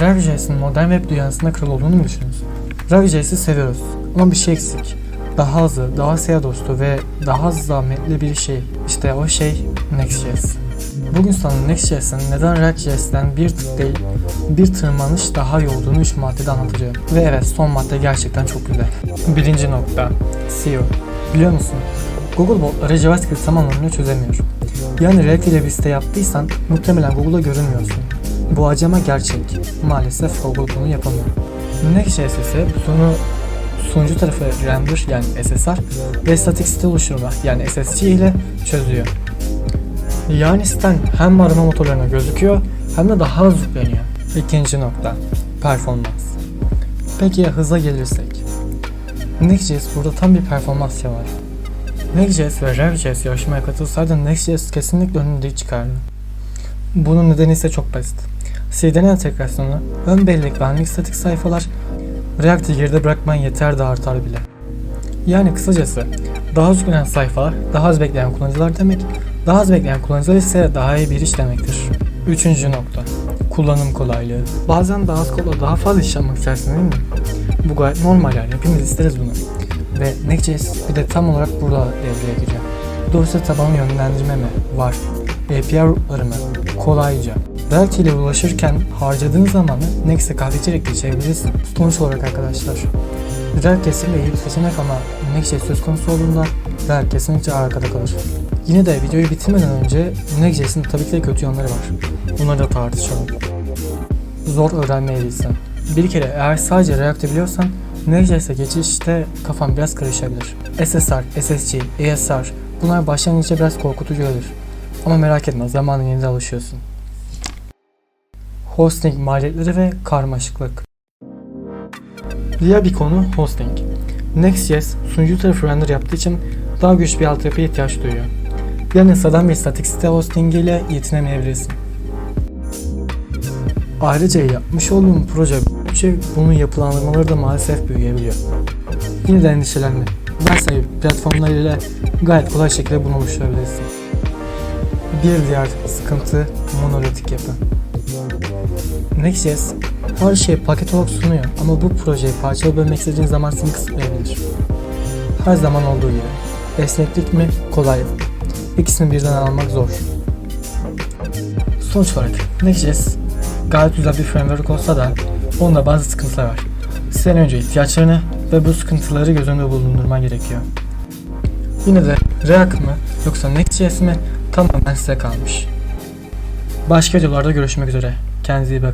React.js'in modern web dünyasında kral olduğunu mu düşünüyorsun? React.js'i seviyoruz ama bir şey eksik. Daha hızlı, daha SEO dostu ve daha zahmetli bir şey. İşte o şey Next.js. Bugün sana Next.js'in neden React.js'ten bir tık değil, bir tırmanış daha iyi olduğunu 3 maddede anlatacağım. Ve evet son madde gerçekten çok güzel. Birinci nokta, SEO. Biliyor musun? Google botları JavaScript tam anlamıyla çözemiyor. Yani React ile bir site yaptıysan muhtemelen Google'a görünmüyorsun. Bu acama gerçek. Maalesef Google bunu yapamıyor. Next.js ise bunu sunucu tarafı render yani SSR ve statik site oluşturma yani SSC ile çözüyor. Yani siten hem arama motorlarına gözüküyor hem de daha hızlı yükleniyor. İkinci nokta. Performans. Peki ya hıza gelirsek? Next.js burada tam bir performans var. Next.js ve React.js yarışmaya katılsaydı Next.js kesinlikle önünde çıkardı. Bunun nedeni ise çok basit. CDN entegrasyonu, ön bellek ve anlık statik sayfalar React'ı geride bırakman yeter de artar bile. Yani kısacası daha az yüklenen sayfalar, daha az bekleyen kullanıcılar demek, daha az bekleyen kullanıcılar ise daha iyi bir iş demektir. Üçüncü nokta. Kullanım kolaylığı. Bazen daha az kodla daha fazla iş yapmak istersin değil mi? Bu gayet normal yani. Hepimiz isteriz bunu. Ve Next.js bir de tam olarak burada devreye giriyor. Dosya tabanı yönlendirme mi? Var. API rootları mı? Kolayca. React ile ulaşırken harcadığın zamanı Next'e kahve içerek geçirebilirsin. Sonuç olarak arkadaşlar. React kesinlikle iyi bir seçenek ama Next.js söz konusu olduğunda React kesinlikle arkada kalır. Yine de videoyu bitirmeden önce Next.js'in tabii ki de kötü yanları var. Bunları da tartışalım. Zor öğrenmeyi bilsen. Bir kere eğer sadece React'ı biliyorsan Next.js'e geçişte kafan biraz karışabilir. SSR, SSC, ESR bunlar başlangıçta biraz korkutucu olur. Ama merak etme zamanla yine de alışıyorsun. Hosting maliyetleri ve karmaşıklık. Diğer bir konu hosting. Next.js sunucu tarafı render yaptığı için daha güçlü bir altyapıya ihtiyaç duyuyor. Yani sıradan bir statik site hosting ile yetinemeyebilirsin. Ayrıca yapmış olduğum proje bütçe bunun yapılandırmaları da maalesef büyüyebiliyor. Yine de endişelenme. Ben sayı platformlarıyla gayet kolay şekilde bunu oluşturabilirsin. Bir diğer sıkıntı monolitik yapı. Next.js her şeyi paket olarak sunuyor ama bu projeyi parçalı bölmek istediğin zaman seni kısıtlayabilir. Her zaman olduğu gibi. Esneklik mi, kolaylık? İkisini birden almak zor. Sonuç olarak Next.js gayet güzel bir framework olsa da onda bazı sıkıntılar var. Sen önce ihtiyaçlarını ve bu sıkıntıları göz önünde bulundurman gerekiyor. Yine de React mı yoksa Next.js mi tamamen size kalmış. Başka videolarda görüşmek üzere. Kendinize iyi bakın.